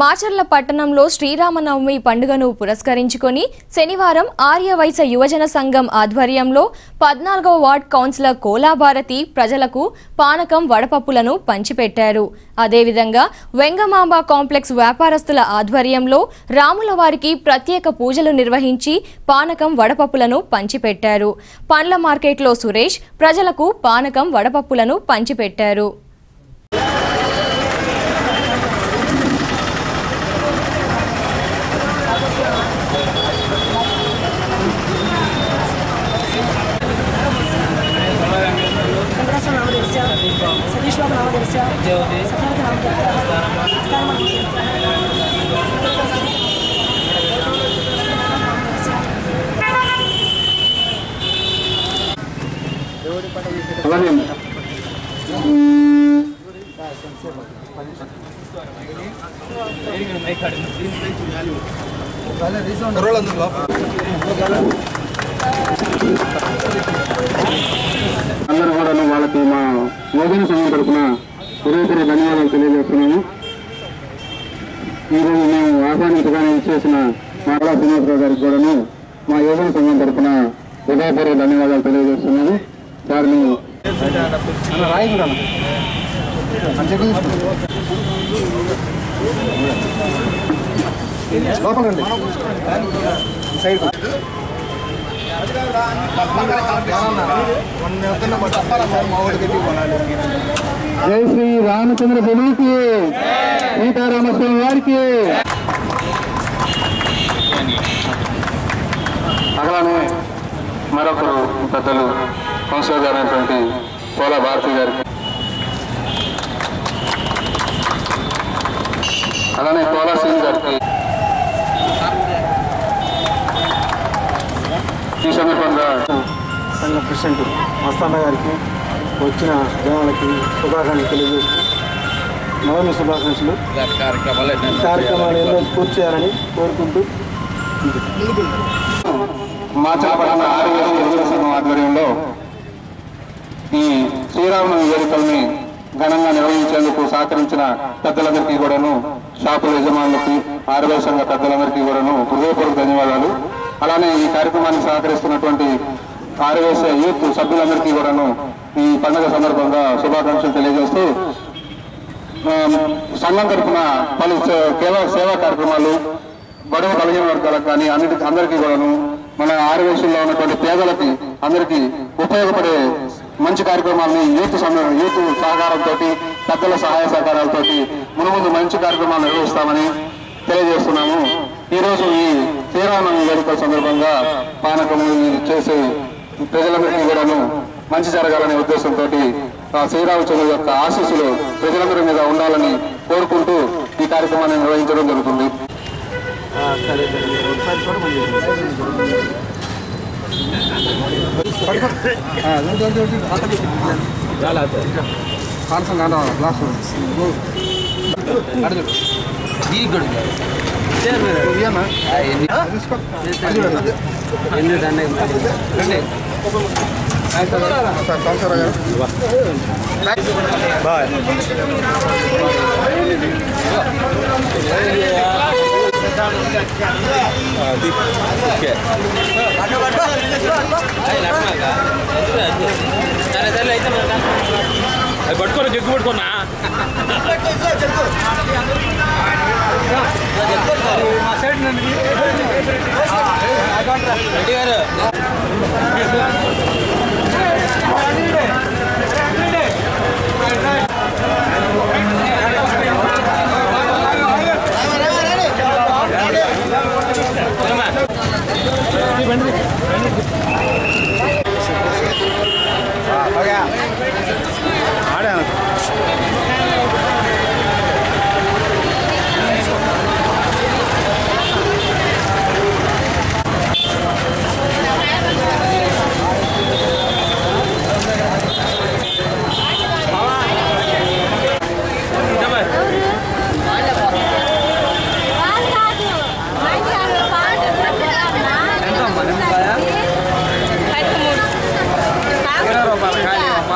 మాచర్ల పట్టణంలో శ్రీరామనవమి పండుగను పురస్కరించుకొని శనివారం ఆర్యవైశ్య యువజన సంఘం ఆధ్వర్యంలో పద్నాలుగవ వార్డ్ కౌన్సిలర్ కోలాభారతి ప్రజలకు పానకం వడపప్పులను పంచిపెట్టారు. అదేవిధంగా వెంగమాంబ కాంప్లెక్స్ వ్యాపారస్తుల ఆధ్వర్యంలో రాముల వారికి ప్రత్యేక పూజలు నిర్వహించి పానకం వడపప్పులను పంచిపెట్టారు. పండ్ల మార్కెట్లో సురేష్ ప్రజలకు పానకం వడపప్పులను పంచిపెట్టారు. బాబు నామదేవస్య సత్యావతి నామదేవస్య అందరూ కూడా వాళ్ళకి మా యోజన సంఘం తరఫున హృదయపూర్వ ధన్యవాదాలు తెలియజేస్తున్నాము ఈరోజు మేము ఆహ్వానించగానే చేసిన మాటల శ్రీనివాసరావు గారికి కూడాను మా యోజన సంఘం తరఫున హృదయపూర్వ ధన్యవాదాలు తెలియజేస్తున్నాము వారిని జై శ్రీ రామచంద్ర ప్రభుకి సీతారామస్వామి వారికి. అలానే మరొకరు పెద్దలు కౌన్సిలర్ గారు పోలా భారతి గారికి. అలానే పోలా సింగ్ గారికి. ఈ సందర్భంగా ప్రెసిడెంట్ మస్తాన్న గారికి వచ్చిన జనాలకి శుభాకాంక్షలు తెలియజేస్తూ నవమి శుభాకాంక్షలు. ఈ కార్యక్రమాలు ఎన్నో పూర్తి చేయాలని కోరుకుంటూ యువజన సంఘం ఆధ్వర్యంలో ఈ శ్రీరామనవమి వేడుకల్ని ఘనంగా నిర్వహించేందుకు సహకరించిన పెద్దలందరికీ కూడాను షాపుల యజమానులకి ఆర్యవేశ సంఘ పెద్దలందరికీ కూడాను హృదయపూర్వక ధన్యవాదాలు. అలానే ఈ కార్యక్రమానికి సహకరిస్తున్నటువంటి ఆర్యవేశ యూత్ సభ్యులందరికీ కూడాను ఈ పండుగ సందర్భంగా శుభాకాంక్షలు తెలియజేస్తూ సంఘం తరఫున పలు కేవల సేవా కార్యక్రమాలు బడవ బలహీన వర్గాలకు కానీ అన్నిటి అందరికీ కూడాను మన ఆర్యవేశంలో ఉన్నటువంటి పేదలకి అందరికీ ఉపయోగపడే మంచి కార్యక్రమాలని యూత్ సమయం యూత్ సహకారంతో పెద్దల సహాయ సహకారాలతో మునుముందు మంచి కార్యక్రమాలు నిర్వహిస్తామని తెలియజేస్తున్నాము. ఈ రోజు ఈ శ్రీరామనవమి వేడుకల సందర్భంగా పానకము చేసే ప్రజలందరికీ కూడాను మంచి జరగాలనే ఉద్దేశంతో ఆ శ్రీరామచంద్రుడు యొక్క ఆశీస్సులు ప్రజలందరి మీద ఉండాలని కోరుకుంటూ ఈ కార్యక్రమాన్ని నిర్వహించడం జరుగుతుంది. సరే ఒకసారి చూడమని అది పట్టుకోరు గెగ్గు పట్టుకున్నా రెడ్డి గారు Okay.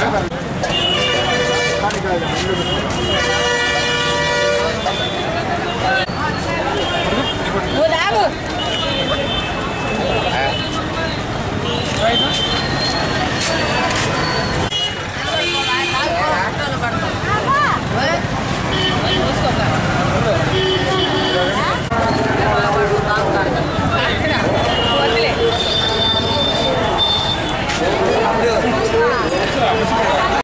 Vừa đá